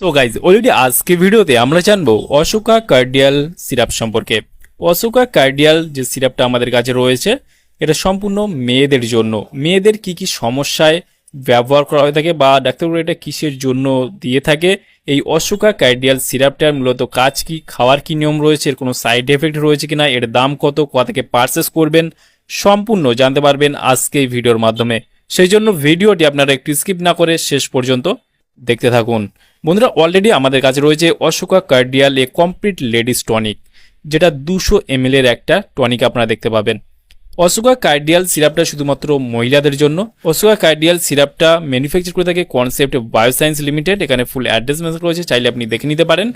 So guys already আজকে ভিডিওতে আমরা জানব অশোকা কার্ডিয়াল সিরাপ সম্পর্কে। অশোকা কার্ডিয়াল যে সিরাপটা আমাদের কাছে রয়েছে, এটা সম্পূর্ণ মেয়েদের জন্য। মেয়েদের কি কি সমস্যায় ব্যবহার করা হয়ে থাকে বা ডাক্তারবাবু এটা কিসের জন্য দিয়ে থাকে? এই অশোকা কার্ডিয়াল সিরাপটার মূলত কাজ কি, খাওয়ার কি নিয়ম রয়েছে, এর কোনো সাইড এফেক্ট রয়েছে কিনা, এর দাম কত, কোথা থেকে পারচেস করবেন, সম্পূর্ণ জানতে পারবেন আজকে এই ভিডিওর মাধ্যমে। সেই জন্য ভিডিওটি আপনারা একটু স্কিপ না করে শেষ পর্যন্ত দেখতে থাকুন। বন্ধুরা অলরেডি আমাদের কাছে রয়েছে Ashoka cordial a complete ladies tonic যেটা দুশো এম এর একটা টনিক আপনারা দেখতে পাবেন। অশোকা কার্ডিয়াল সিরাপটা শুধুমাত্র মহিলাদের জন্য। অশোকা কার্ডিয়াল সিরাপটা ম্যানুফ্যাকচার করে থাকে কনসেপ্ট বায়োসায়েন্স লিমিটেড এখানে ফুল অ্যাড্রেস মেসেজ রয়েছে, চাইলে আপনি দেখে নিতে পারেন।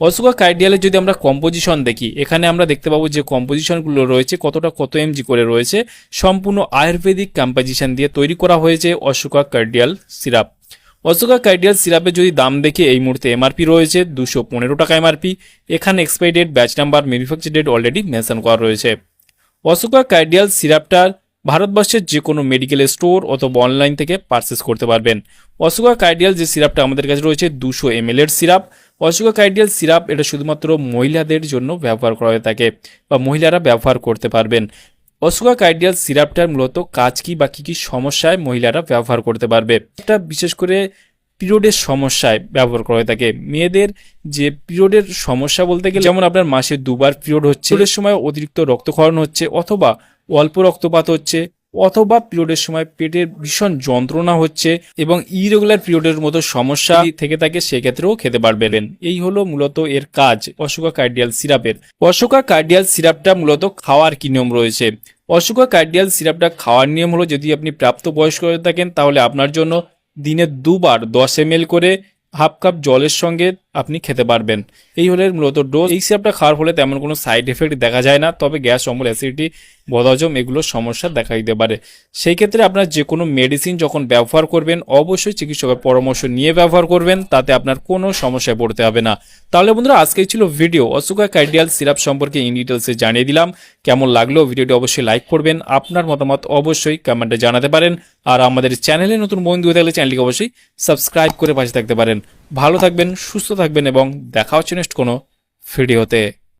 অশোকা কার্ডিয়ালের যদি আমরা কম্পোজিশন দেখি, এখানে আমরা দেখতে পাবো যে কম্পোজিশনগুলো রয়েছে, কতটা কত এমজি করে রয়েছে। সম্পূর্ণ আয়ুর্বেদিক কম্পোজিশন দিয়ে তৈরি করা হয়েছে Ashoka cordial syrup Ashoka cordial সিরাপের যদি দাম দেখে এই মুহূর্তে এমআরপি রয়েছে, দুশো পনেরো টাকা এমআরপি এখানে expiry date batch number manufacture date already mention করা রয়েছে। অশোকা কার্ডিয়াল সিরাপটার ভারতবর্ষের যে কোনো মেডিকেল স্টোর অথবা অনলাইন থেকে পারচেস করতে পারবেন। অশোকা কার্ডিয়াল যে সিরাপটা আমাদের কাছে রয়েছে, দুশো এম এর সিরাপ। অশোকা কার্ডিয়াল সিরাপ এটা শুধুমাত্র মহিলাদের জন্য ব্যবহার করা হয়ে থাকে বা মহিলারা ব্যবহার করতে পারবেন। অশোকা কার্ডিয়াল সিরাপটার মূলত কাজ কি বা কী কী সমস্যায় মহিলারা ব্যবহার করতে পারবে? এটা বিশেষ করে পিরিয়ডের সমস্যায় ব্যবহার করা হয়ে থাকে। মেয়েদের যে পিরিয়ডের সমস্যা বলতে গেলে যেমন আপনার মাসে দুবার পিরিয়ড হচ্ছে, পিরিয়ডের সময় অতিরিক্ত রক্তক্ষরণ হচ্ছে অথবা অল্প রক্তপাত হচ্ছে অথবা পিরিয়ডের সময় পেটের ভীষণ যন্ত্রণা হচ্ছে এবং ইরেগুলার পিরিয়ডের মতো সমস্যা থেকে থাকে, সেক্ষেত্রেও খেতে পারবেন। এই হলো মূলত এর কাজ অশোকা কার্ডিয়াল সিরাপের অশোকা কার্ডিয়াল সিরাপটা মূলত খাওয়ার কি নিয়ম রয়েছে? অশোকা কার্ডিয়াল সিরাপটা খাওয়ার নিয়ম হলো যদি আপনি প্রাপ্ত বয়স্ক হয়ে থাকেন, তাহলে আপনার জন্য দিনে দুবার দশ এম করে হাফ কাপ জলের সঙ্গে আপনি খেতে পারবেন। এই হলে মূলত ডোজ এই সিরাপটা খাওয়ার ফলে তেমন কোনো সাইড এফেক্ট দেখা যায় না, তবে গ্যাস অম্বল অ্যাসিডিটি বদহজম এগুলো সমস্যা দেখা দিতে পারে। সেই ক্ষেত্রে আপনার যে কোনো মেডিসিন যখন ব্যবহার করবেন, অবশ্যই চিকিৎসকের পরামর্শ নিয়ে ব্যবহার করবেন, তাতে আপনার কোনো সমস্যায় পড়তে হবে না। তাহলে বন্ধুরা, আজকেই ছিল ভিডিও অসুকা কার্ডিয়াল সিরাপ সম্পর্কে ইন ডিটেলসে জানিয়ে দিলাম। কেমন লাগল? ভিডিওটি অবশ্যই লাইক করবেন। আপনার মতামত অবশ্যই কমেন্টে জানাতে পারেন। আর আমাদের চ্যানেলে নতুন বন্ধু হয়ে থাকলে চ্যানেলটিকে অবশ্যই সাবস্ক্রাইব করে পাশে থাকতে পারেন। ভালো থাকবেন, সুস্থ থাকবেন এবং দেখা হচ্ছে নেক্সট কোনো ভিডিওতে